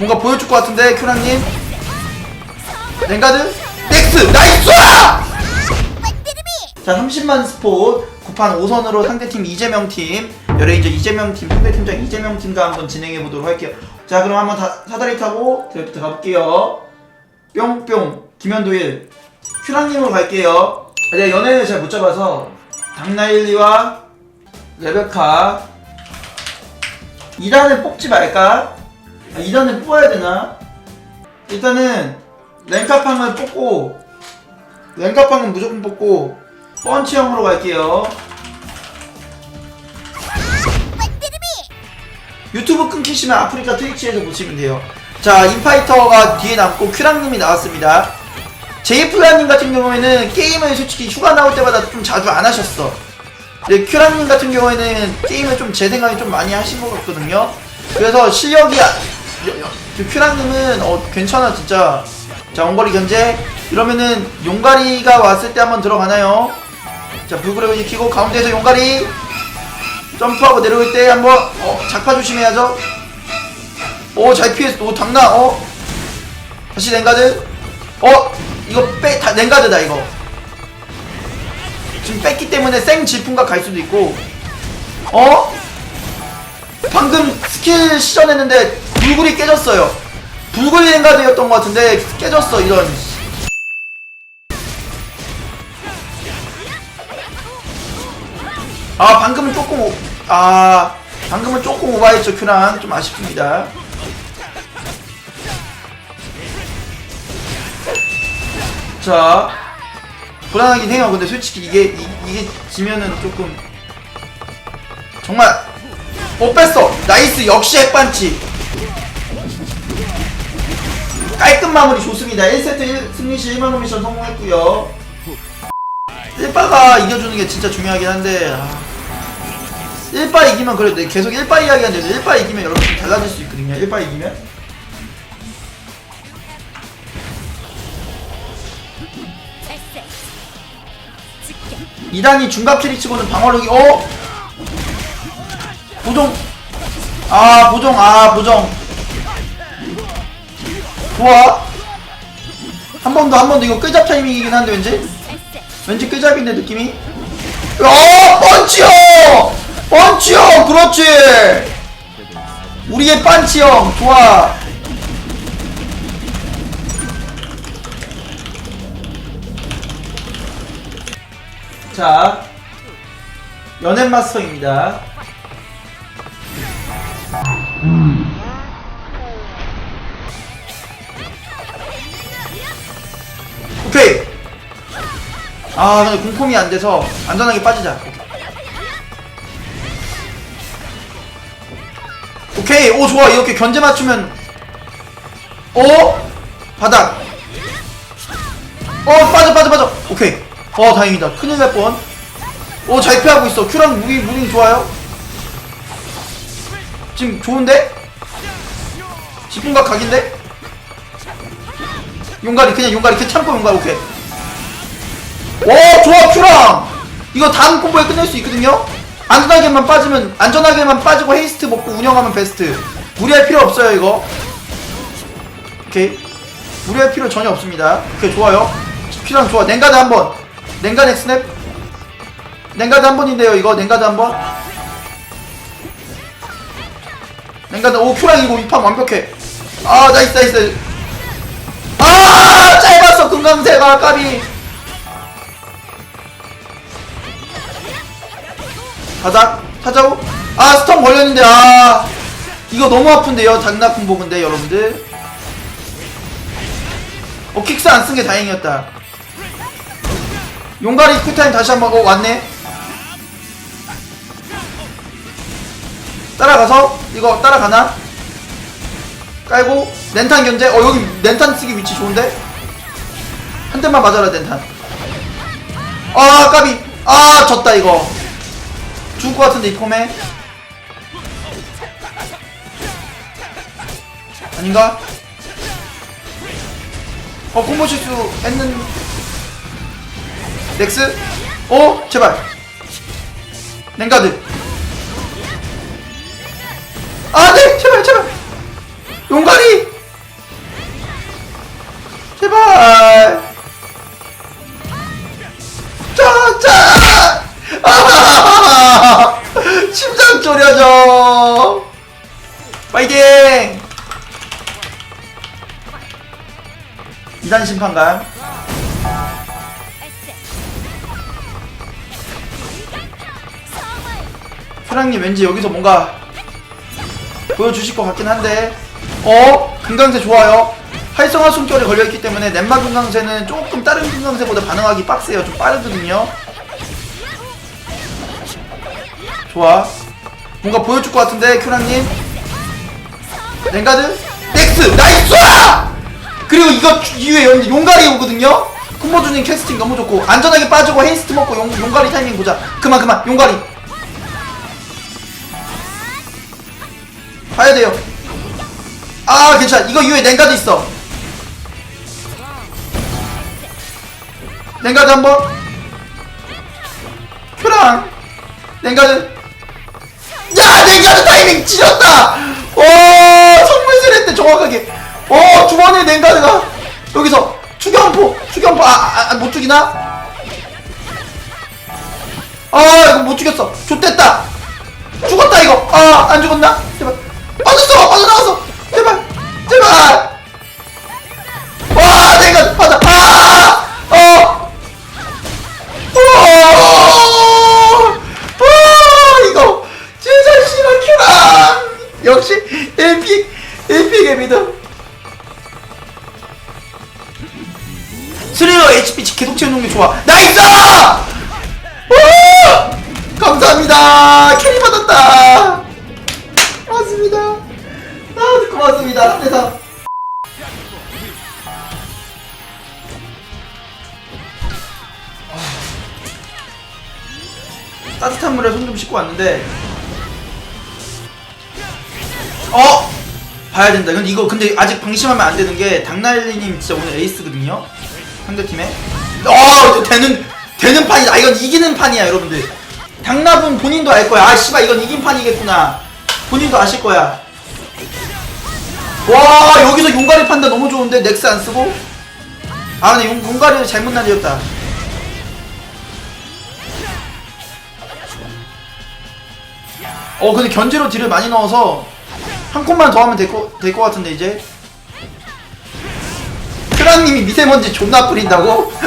뭔가 보여줄 것 같은데 큐랑님? 랭가드? 넥스! 나이스! 자 30만 스포 구판 5선으로 상대팀 이재명 팀 열레인저 이재명 팀 상대팀장 이재명 팀과 한번 진행해 보도록 할게요. 자 그럼 한번 다, 사다리 타고 저부터 가볼게요. 뿅뿅. 김현도일. 큐랑님으로 갈게요. 아, 내가 연애를 잘 못 잡아서 당나일리와 레베카. 2단을 뽑지 말까? 아, 2단을 뽑아야 되나? 일단은 랭카팡을 뽑고 랭카팡은 무조건 뽑고 펀치형으로 갈게요. 유튜브 끊기시면 아프리카 트위치에서 보시면 돼요. 자 인파이터가 뒤에 남고 큐랑님이 나왔습니다. 제이플라님 같은 경우에는 게임을 솔직히 휴가 나올 때마다 좀 자주 안 하셨어. 근데 큐랑님 같은 경우에는 게임을 좀 제 생각에 좀 많이 하신 것 같거든요. 그래서 실력이 큐랑님은 어 괜찮아 진짜. 자 원거리 견제. 이러면은 용가리가 왔을 때 한번 들어가나요? 자 불구레고 키고 가운데에서 용가리. 점프하고 내려올 때 한번 어 작파 조심해야죠. 오잘 피했어. 오 당나 어? 다시 랭가드. 어 이거 빼다 랭가드다 이거. 지금 뺐기 때문에 생 질풍각 갈 수도 있고. 어? 방금 스킬 시전했는데 불굴이 깨졌어요. 불굴 랭가드였던 것 같은데 깨졌어 이런. 아 방금은 조금 오, 아 방금은 조금 오바했죠 큐랑. 좀 아쉽습니다. 자 불안하긴 해요. 근데 솔직히 이게 이, 이게 지면은 조금 정말 못 뺐어. 나이스 역시 핵반치 깔끔 마무리 좋습니다. 1세트 1, 승리 시 1만 원 미션 성공했고요. 1바가 이겨주는 게 진짜 중요하긴 한데 아. 1바 이기면 그래도 계속 1바 이야기 하는데 1바 이기면 여러분 좀 달라질 수 있거든요. 1바 이기면. 2단이 중갑 캐리 치고는 방어력이 어? 보정. 아 보정. 아 보정 좋아. 한 번 더 한 번 더. 이거 끄잡 타이밍이긴 한데 왠지? 왠지 끄잡인데 느낌이? 어 펀치형 펀치형 그렇지! 우리의 펀치형 좋아. 자 연애 마스터입니다. 오 아 근데 공폼이 안 돼서 안전하게 빠지자. 오케이. 오 좋아. 이렇게 견제 맞추면. 오 바닥. 어 빠져 빠져 빠져. 오케이. 어 다행이다. 큰일 날 뻔 오잘 피하고 있어. 큐랑 무기 무빙 좋아요. 지금 좋은데? 지풍각 각인데? 용가리 그냥 용가리. 그냥 참고 용가리. 오케이 오 좋아 큐랑! 이거 다음 콤보에 끝낼 수 있거든요? 안전하게만 빠지면 안전하게만 빠지고 헤이스트 먹고 운영하면 베스트. 무리할 필요 없어요 이거. 오케이. 무리할 필요 전혀 없습니다. 오케이 좋아요. 큐랑 좋아. 냉가드 한번. 냉가드 스냅. 냉가드 한 번인데요 이거. 냉가드 한번. 냉가드 오 큐랑 이거 입판 완벽해. 아 나이스 나이스. 아 짧았어 금강새가 까비 바닥 타자고 아 스톰 걸렸는데 아. 이거 너무 아픈데요. 장나품 보근데 여러분들. 어 킥스 안 쓴 게 다행이었다. 용가리 쿨타임 다시 한번 어 왔네. 따라가서 이거 따라가나? 깔고 렌탄 견제? 어 여기 렌탄 쓰기 위치 좋은데? 한 대만 맞아라 렌탄. 아 까비. 아 졌다 이거 죽을 것 같은데 이 폼에? 아닌가? 어 콤보 실수 했는 넥스? 어? 제발. 랭가드. 아네 제발 제발 2단 심판관. 프랑님 왠지 여기서 뭔가 보여주실 것 같긴 한데. 어? 금강새 좋아요. 활성화 숨결에 걸려있기 때문에 넷마 금강새는 조금 다른 금강새보다 반응하기 빡세요. 좀 빠르거든요. 좋아. 뭔가 보여줄 것 같은데 큐랑님? 랭가드? 넥스! 나이스 그리고 이거 주- 이후에 용- 용가리 오거든요? 콤보주님 캐스팅 너무 좋고 안전하게 빠지고 헤이스트 먹고 용, 용가리 타이밍 보자. 그만 그만 용가리. 봐야 돼요. 아 괜찮아. 이거 이후에 랭가드 있어. 랭가드 한번. 큐랑. 랭가드. 야 랭가드 타이밍 찢었다! 오 성물질 했대 정확하게 오 주머니에 랭가드가 여기서 추경포 추경포 아못 죽이나? 아 이거 못 죽였어. 좋됐다. 죽었다 이거. 아 안 죽었나 씻고 왔는데 어 봐야 된다. 근데 이거 근데 아직 방심하면 안 되는 게 당날리님 진짜 오늘 에이스거든요. 상대 팀에. 어 되는 되는 판이다. 아, 이건 이기는 판이야 여러분들. 당나분 본인도 알 거야. 아 씨발 이건 이긴 판이겠구나. 본인도 아실 거야. 와 여기서 용가리 판단 너무 좋은데 넥스 안 쓰고. 아 근데 용, 용가리를 잘못 날렸다. 어 근데 견제로 딜을 많이 넣어서 한 컷만 더 하면 될거 될거 같은데 이제? 크랑님이 미세먼지 존나 뿌린다고?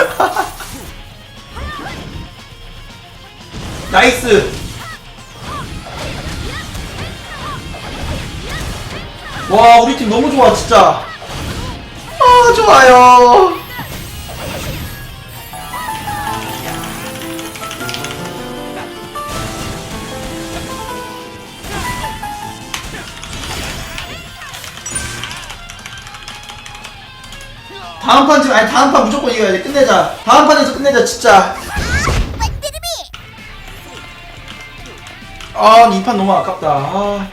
나이스! 와 우리 팀 너무 좋아 진짜. 아 좋아요 다음 판 지금 아니 다음 판 무조건 이겨야 돼 끝내자 다음 판에서 끝내자 진짜 아이 판 너무 아깝다 아.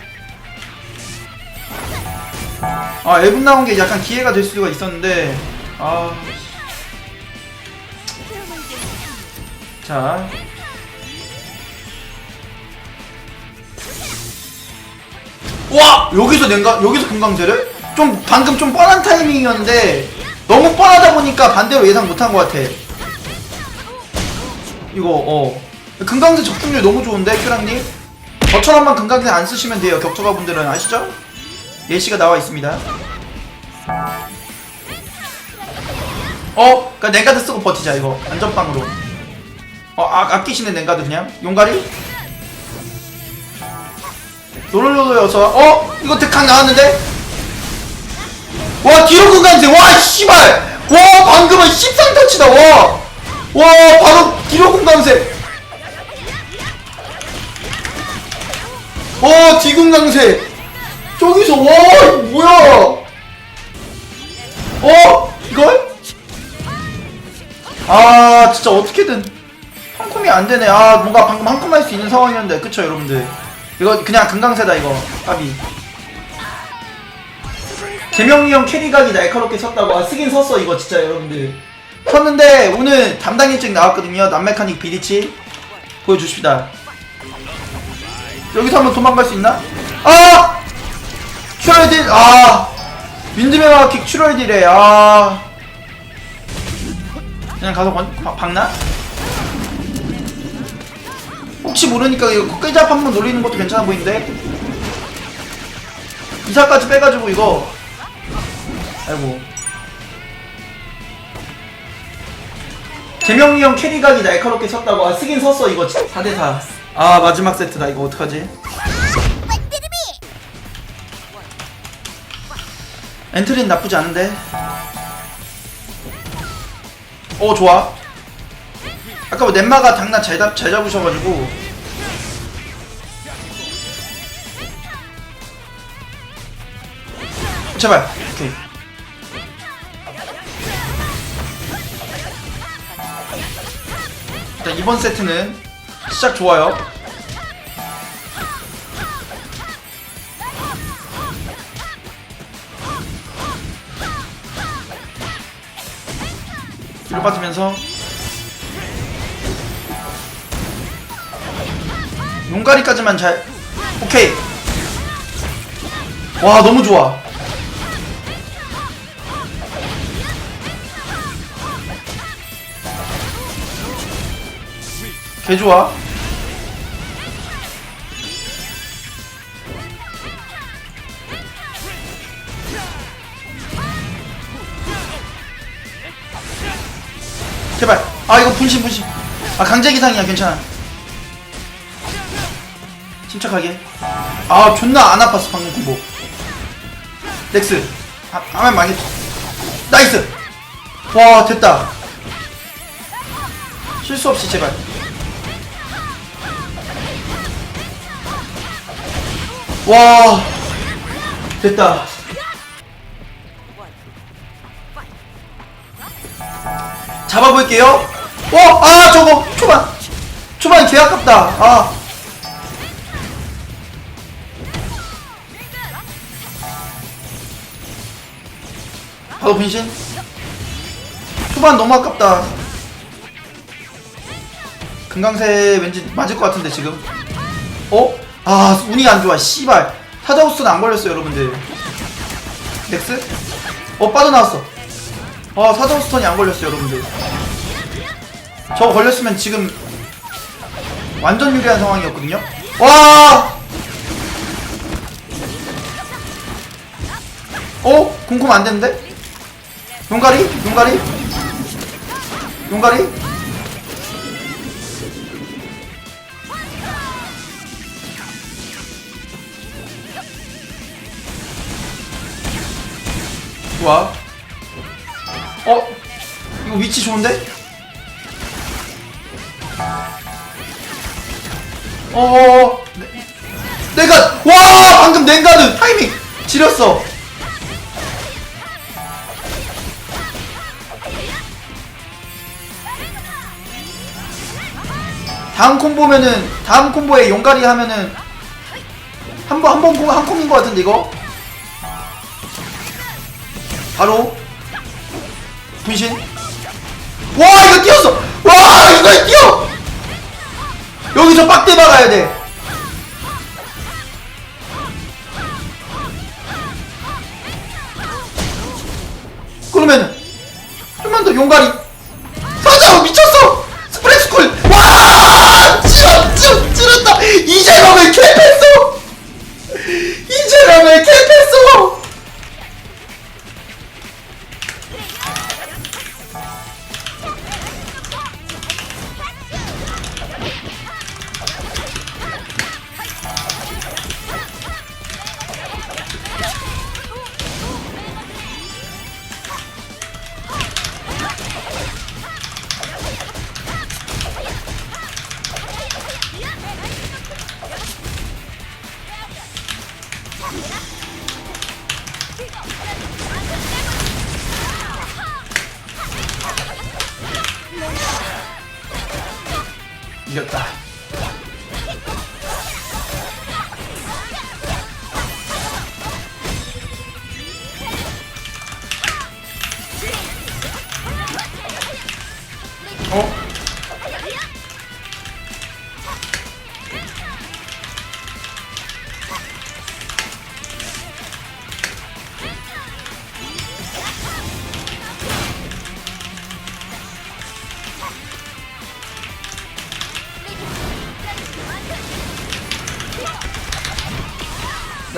아 앨범 나온 게 약간 기회가 될 수가 있었는데 아. 자. 와! 여기서 냉가, 여기서 금강제를? 좀, 방금 좀 뻔한 타이밍이었는데, 너무 뻔하다 보니까 반대로 예상 못한 것 같아. 이거, 어. 금강제 적중률 너무 좋은데, 큐랑님? 저처럼만 금강제 안 쓰시면 돼요, 격투가 분들은. 아시죠? 예시가 나와 있습니다. 어? 그니까 냉가드 쓰고 버티자, 이거. 안전빵으로. 어, 아, 아끼시네, 냉가드 그냥. 용가리? 노롤로여서 어? 이거 득항 나왔는데? 와 뒤로 공간세 와 씨발. 와 방금은 13터치다 와! 와 바로 뒤로 공간세. 와 뒤공강세. 저기서 와 뭐야? 어? 이걸? 아 진짜 어떻게든. 한 콤이 안 되네. 아 뭔가 방금 한 콤 할 수 있는 상황이었는데. 그쵸 여러분들. 이거 그냥 금강새다 이거. 까비 재명이 형 캐리각이 날카롭게 섰다고. 아 쓰긴 섰어 이거 진짜 여러분들. 섰는데 오늘 담당 일정 나왔거든요. 남메카닉 비리치. 보여주십시다. 여기서 한번 도망갈 수 있나? 아! 슈럴딜! 아! 윈드메가킥 슈럴딜에 아! 그냥 가서 건, 박- 박나? 혹시 모르니까 이거 끄잡 한번 노리는 것도 괜찮아 보이는데? 이사까지 빼가지고 이거 아이고. 재명이 형 캐리각이 날카롭게 섰다고. 아 쓰긴 섰어 이거. 4대4 아 마지막 세트다. 이거 어떡하지? 엔트리는 나쁘지 않은데. 오 좋아. 아까 뭐 넷마가 장난 잘, 잡- 잘 잡으셔가지고. 제발. 오케이 이번 세트는 시작 좋아요. 뒤로 빠지면서 용가리까지만 잘 오케이. 와 너무 좋아 개 좋아 제발. 아 이거 분신 분신. 아 강제 기상이야 괜찮아. 침착하게. 아 존나 안 아팠어 방금 콤보. 렉스. 아, 하면 망했어. 나이스. 와 됐다. 실수 없이 제발 와. 됐다. 잡아볼게요. 어! 아 저거. 초반. 초반 개 아깝다. 아. 바로 분신? 초반 너무 아깝다. 금강새 왠지 맞을 것 같은데 지금? 어? 아 운이 안 좋아 씨발 타자우스는 안 걸렸어 여러분들 넥스? 어 빠져나왔어 아 사자우스턴이 안 걸렸어 여러분들 저거 걸렸으면 지금 완전 유리한 상황이었거든요 와 어? 공콤 안 되는데? 용가리? 용가리? 용가리? 좋아. 어? 이거 위치 좋은데? 어, 네. 내가, 와! 방금 냉가드 타이밍! 지렸어! 다음 콤보면은, 다음 콤보에 용가리 하면은, 한 번, 한 번, 한 콤인 것 같은데, 이거? 바로 분신. 와 이거 뛰었어. 와 이거 뛰어. 여기서 빡대 박아야 돼. 그러면 좀만 더 용가리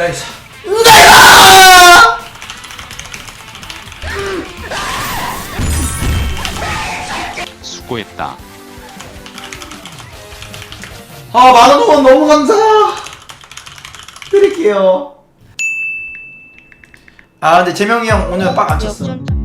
나이스. 나이스! 수고 수고했다. 아 만원 후원 너무 감사 드릴게요 아 근데 재명이 형 오늘 빡안 쳤어 역전